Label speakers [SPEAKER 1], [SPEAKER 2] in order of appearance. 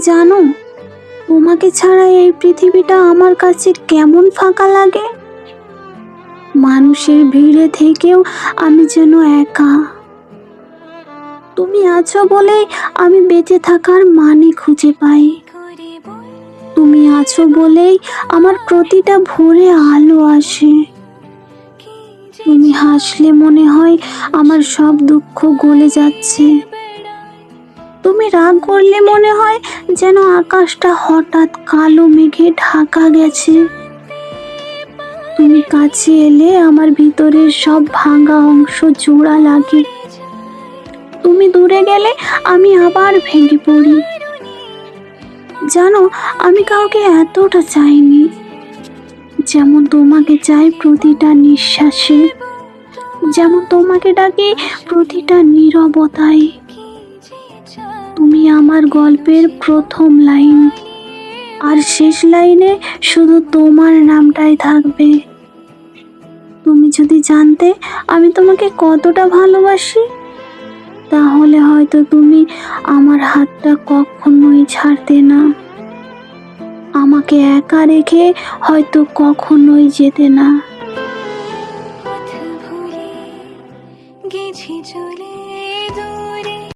[SPEAKER 1] জানো? তোমাকে ছাড়া এই পৃথিবীটা আমার কাছে কেমন ফাঁকা লাগে? মানুষের ভিড়ে থেকেও আমি যেন একা। তুমি আছো বলেই আমি বেঁচে থাকার মানে খুঁজে পাই। তুমি আছো বলেই আমার প্রতিটা ভোরে আলো আসে। তুমি হাসলে মনে হয় আমার সব দুঃখ গলে যাচ্ছে। তুমি রাগ করলে মনে হয় যেন আকাশটা হঠাৎ কালো মেঘে ঢাকা গেছে। তুমি কাছে এলে আমার ভিতরের সব ভাঙা অংশ জোড়া লাগে। তুমি দূরে গেলে আমি আবার ভেঙে পড়ি। জানো, আমি কাউকে এতটা চাইনি। যেমন তোমাকে চাই প্রতিটা নিঃশ্বাসে, যেমন তোমাকে ডাকি প্রতিটা নীরবতায়। আমার গল্পের প্রথম লাইন। আর শেষ লাইনে শুধু তোমার নামটাই থাকবে। তুমি যদি জানতে আমি তোমাকে কতটা ভালোবাসি, তাহলে হয়তো তুমি আমার হাতটা কখনোই ছাড়তে না। আমাকে একা রেখে হয়তো কখনোই যেতে না। গেছি চলে দূরে।